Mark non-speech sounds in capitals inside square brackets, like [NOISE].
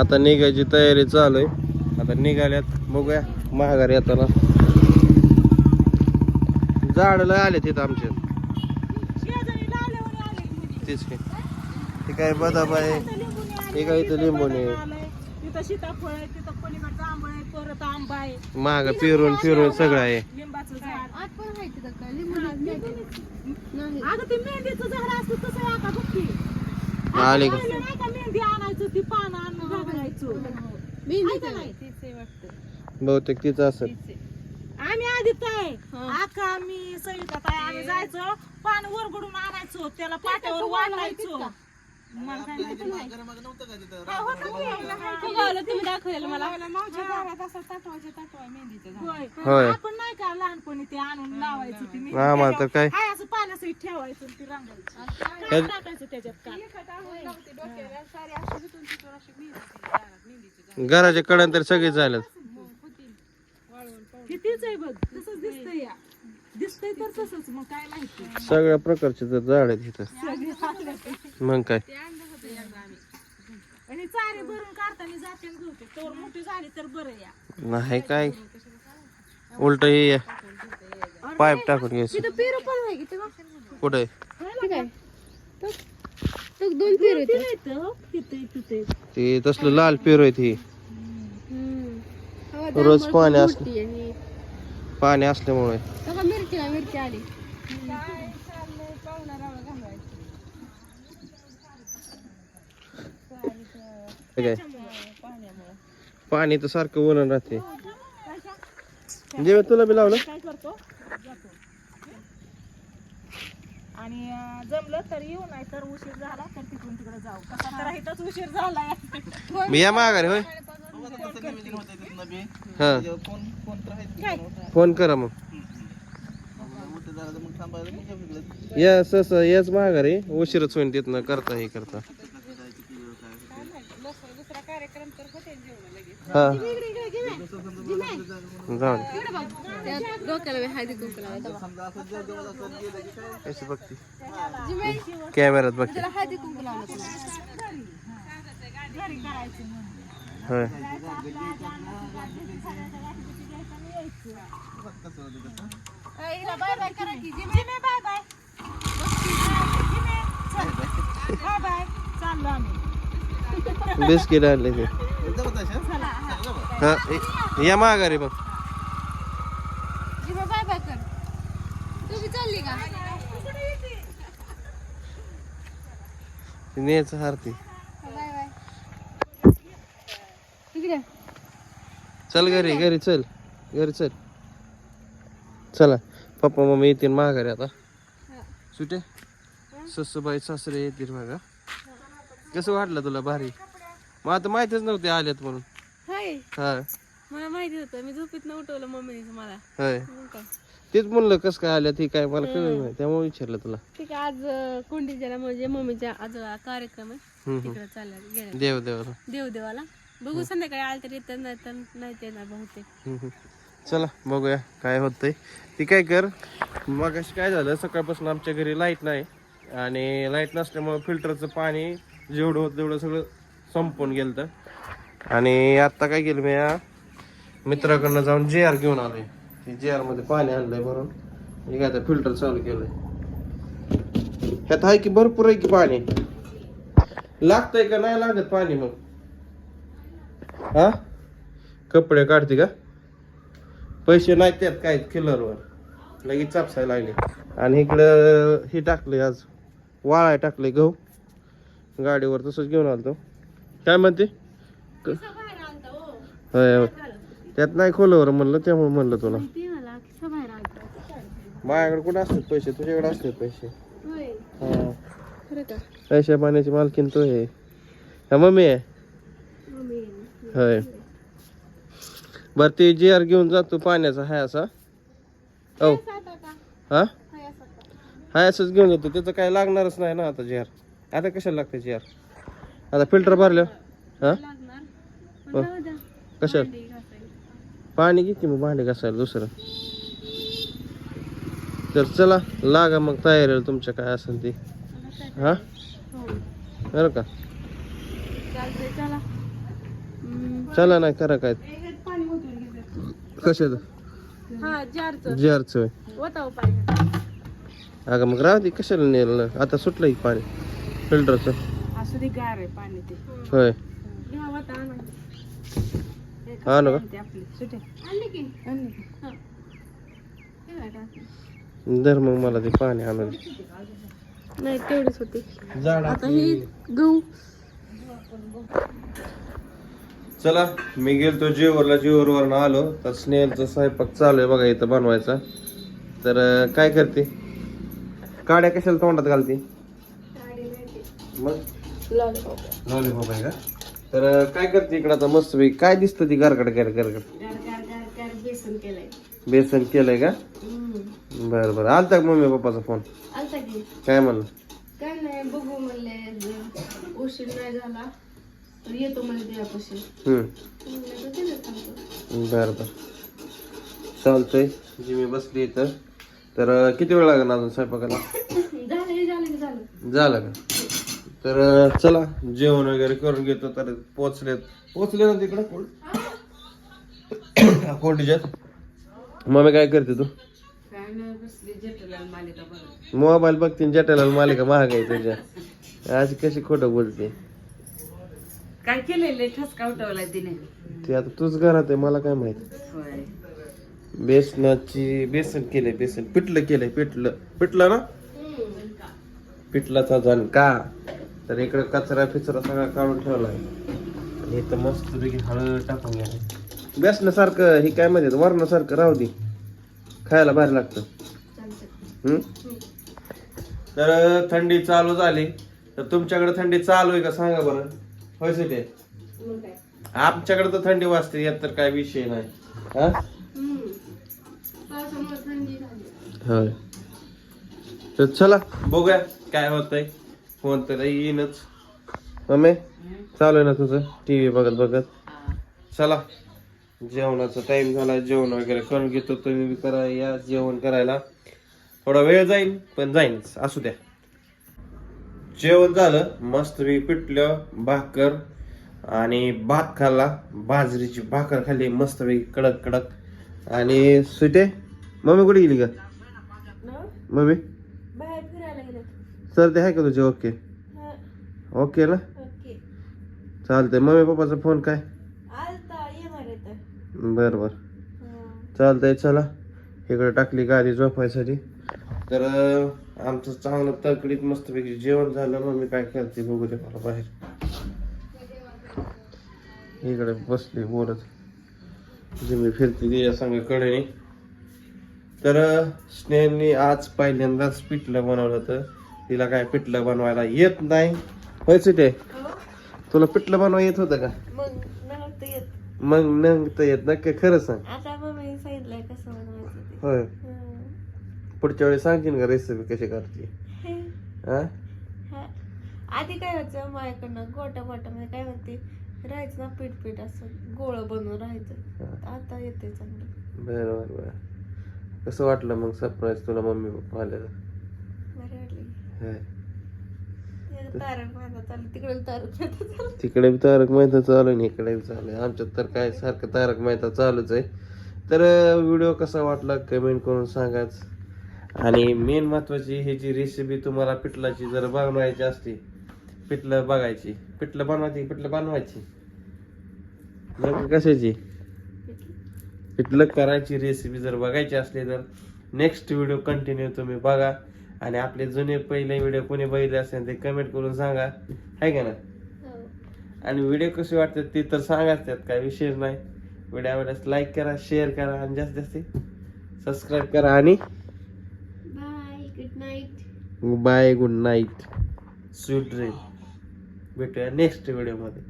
आता निघायची तयारी चालू आहे. आता निघाल्यात बघूया महागारी येताना. झाडला आले तिथं मुली. तेच की. ते काय बदाम आहे? हे काय इथं लिंबूनी महाग फिरून फिरून सगळं आहे. काय ते. आले का पहिलं नाही का मेहंदी आणायचं ती पानं आणून घालायचो मेहंदी का नाही? तीच आहे वाटतं बहुतेक तिचं असेल. आम्ही आधीच आहे हा. आका मी सविता ताई आम्ही जायचो पान वरगडून आणायचो त्याला पाट्यावर वाटायचो. मला काय माहिती. नाही. हा, होतं की. फुगावलं तुम्ही दाखवेल मला. होय. होय. आपण नाही का लहानपणी ते आणून लावायचं ती मेहंदी. आम्हाला तर काय? हाय असं पाण्यासहित ठेवायचं आणि ती रंगायची. काय- टाकायचं त्याच्यात का? घराच्या कडन तर सगळे झालेत. कितीच आहे बघ. तसंच दिसतंय या. दिसतंय तर तसंच मग काय माहिती. सगळ्या प्रकारचे तर झाड आहेत इथं. सगळे मग काय? आणि चारे भरून काढताना जाते आणि घेऊते तोर मोठी झाली तर बरं या. नाही काय? उलट हे पाईप टाकून घ्यायचं. तिथं पेरू पण आहे की तेव्हा? कुठे? दोन पेरू ते तसलं लाल पेरू आहे ती रोज पाणी आहे. पाणी असल्यामुळे. बघा मिरची ना मिरची आली. काय? पाणी तर सारखं वरण राहते. जेव्हा तुला बी लावलं? काय करतो? जातो आणि जमलं तर येऊ नाही तर उशीर झाला तर तिकडून तिकडे जाऊ. कसा तर इथंच उशीर झालाय. मी या माघारी होय. फोन करा मग. या सस याच माघारी उशीरच होईन तिथनं करता हे करता. हा. जाऊ. कशी बघती कॅमेऱ्यात बघते होय. बिस्किट आणले हा या माघारी मग जिमे बाय बाय कर. तू बी चालली का? न्यायचं हारती. Bye bye. तिकडे चल घरी घरी चल घरी चल. चला पप्पा मम्मी येतील माघारी आता. सुटे? ससूबाई सासरे येतील मागा कसं वाटलं तुला भारी? मग आता माहितीच नव्हते आल्यात म्हणून. हाय. हा. मला माहिती होतं. मी झोपेत उठवलं मम्मीने मला. होय. मग काय? तेच म्हणलं कसं काय आल्यात हे काय मला कळलं नाही. त्यामुळे विचारलं तुला. ठीक आहे आज अं, कोंडीच्याला म्हणजे मम्मीच्या आज कार्यक्रम आहे. तिकडे चालला गेला. देव देवाला देवदेवाला. बघू संध्याकाळी आलं तर येतात नाही तर नाही ते येणार बहुतेक. हम्म, हम्म. चला बघूया काय होतंय. ती काय कर मग काय झालं सकाळपासून आमच्या घरी लाइट नाही आणि लाइट नसल्यामुळं फिल्टरचं पाणी जेवढं होतं तेवढं सगळं संपून गेलं तर आणि आत्ता काय केलं मी मित्राकडनं जाऊन जे आर घेऊन आलोय. ते जे आरमध्ये पाणी आणलंय भरून. हे काय फिल्टर चालू केलंय. ह्यात आहे की भरपूर आहे की पाणी? लागतंय का नाही लागत पाणी मग? हा? कपडे काढते का? पैसे नाही त्यात काय किलरवर लगेच चापसायला लागले. आणि इकडं हे टाकले आज. वाळाय टाकले गहू. गाडीवर तसंच घेऊन आलतो. काय म्हणते? होय. त्यात नाही खोलवर म्हणलं त्यामुळे म्हणलं तुला. माझ्याकडे कुठे असतात पैसे? तुझ्याकडे असतात पैसे. हा. पैशा पाण्याची मालकीन तो आहे. हा मम्मी आहे? होय. बर ते जी आर घेऊन जातो पाण्याचा हाय असा. हा? हाय असंच घेऊन जातो त्याचं काय लागणारच नाही ना आता जी आर आता कशाला लागतं जी आर आता फिल्टर भरलं हा? लागणार पण हो. जाऊ द्या कशाला? भांडी घासायला. पाणी घे की मग भांडे घासायला दुसरं. तर चला लागा मग तयारीला तुमच्या काय असेल ते. हा? बरं का? चला नाही करा काय. कशाचं? हा जारचं अगं मग राहते कशाला नेलं आता सुटलं पाणी. फिल्टरचं होय. हा ना. दर मग मला ते पाणी आणून. नाही तेवढीच होती. झाड आता ही गहू. चला मी गेलतो जेवरला. जेवरवरून आलो. तर स्नेहलचा स्वयंपाक चालू आहे बघा इथं बनवायचा. तर काय करते? काड्या कशाला तोंडात घालते? मग? लॉलीपॉप आहे का? तर काय करते इकडं आता मस्त काय दिसतं ती गारकड गार गारकड बेसन केलंय. बेसन केलंय का? बरं बरं. आलता का मम्मी पप्पाचा फोन? आलता की. काय म्हणलं? काय नाही बघू म्हणले उशीर नाही झाला तर येतो म्हणजे हम्म. बर बर. चालतंय. जी मी बसली इथं. तर किती वेळ लागेल अजून स्वयंपाकाला? [COUGHS] झालं का? तर चला जेवण वगैरे करून घेतो तर पोचलेत. पोचले ना तिकडं कोर्टीच्यात [COUGHS] मम्मी काय करते तू? मोबाईल बघते जटेला मालिका महाग आहे तुझ्या आज कशी खोटं बोलते. काय केलेलं ठसका उठवलाय तिने. ते आता तूच घरात आहे मला काय माहिती. बेसनाची बेसन केलंय बेसन. पिठलं केलंय पिठलं. पिठलं ना? पिठलाचा झणका तर इकडे कचरा फिचरा सगळा काढून ठेवलाय आणि इथं मस्त पैकी हळद टाकून घ्या. बेसनासारखं हे काय माहिती वरणासारखं राहू दे. खायला भारी लागतं. हम्म? तर थंडी चालू झाली. तर तुमच्याकडे थंडी चालू आहे का सांगा बरं? होय ते आमच्याकडे तर थंडी वाजते यात तर काय विषय नाही. हा? होय. तर चला बघूया काय होतंय. फोन तर येईनच. मम्मी चालू आहे ना तुझं? टी व्ही बघत बघत. चला. जेवणाचा टाइम झाला जेवण वगैरे करून घेतो. तुम्ही बी करा या जेवण करायला. थोडा वेळ जाईल पण जाईनच. असू द्या. जेवण झालं मस्त मी पिठलं भाकर आणि भात खाल्ला. बाजरीची भाकर खाल्ली मस्त कडक कडक. आणि सुटे मम्मी कुठे गेली का मम्मी? सर्दी आहे का तुझे ओके ओके ना ओके चालतंय मम्मी पप्पाचा फोन काय तर बर बर चालतंय चला इकडे टाकली गाडी झोपायसाठी तर आमचं चांगलं तकडीत मस्तपैकी जेवण झालं मम्मी काय करते बघू दे मला बाहेर इकडे बसली बोलत जे मी फिरते तिच्या संग कडेने तर अं, स्नेहलनी आज पहिल्यांदाच पिठलं बनवलं होतं तिला काय पिठलं बनवायला येत नाही. होयच ते तुला पिठलं बनवा येत होतं का? मग नव्हतं येत. मग नंग तर येत. नक्की खरं सांग. आता मम्मी सांगितलंय कसं बनवायचं ते. होय. हं. पुढच्या वेळी सांगशील का रेसिपी कशी करते? हे. हा. हा. आधी काय व्हायचं माझ्याकडनं गोटा गोटा म्हणजे काय म्हणते राहायचं ना पीठ पीठ असं गोळ बनवून राहायचं. आता येते चांगलं. बरं बरं बरं. कसं वाटलं मग सरप्राईज तुला मम्मी पप्पा आलेलं? बरं वाटली तिकडे तारक मेहता चालू. तिकडे बी तारक मेहता चालू आहे आणि इकडे बी चालू आहे. आमच्यात तर काय सारखं तारक मेहता चालूच आहे. तर व्हिडिओ कसा वाटला कमेंट करून सांगाच. आणि मेन महत्वाची ही जी रेसिपी तुम्हाला पिठलाची जर बनवायची असते पिठलं बघायची. पिठलं बनवायची पिठलं बनवायची? नक्की कशाची? पिठलं. करायची रेसिपी जर बघायची असली तर नेक्स्ट व्हिडिओ कंटिन्यू तुम्ही बघा. आणि आपले जुने पहिले व्हिडिओ कोणी बघितले असेल ते कमेंट करून सांगा. आहे का ना? हो. आणि व्हिडिओ कसे वाटतात ते तर सांगाच त्यात काय विषय नाही. व्हिडिओ आवडल्यास लाईक करा शेअर करा आणि जास्त जास्त सबस्क्राईब करा आणि bye good night bye good night sweet dream भेटूया नेक्स्ट व्हिडिओमध्ये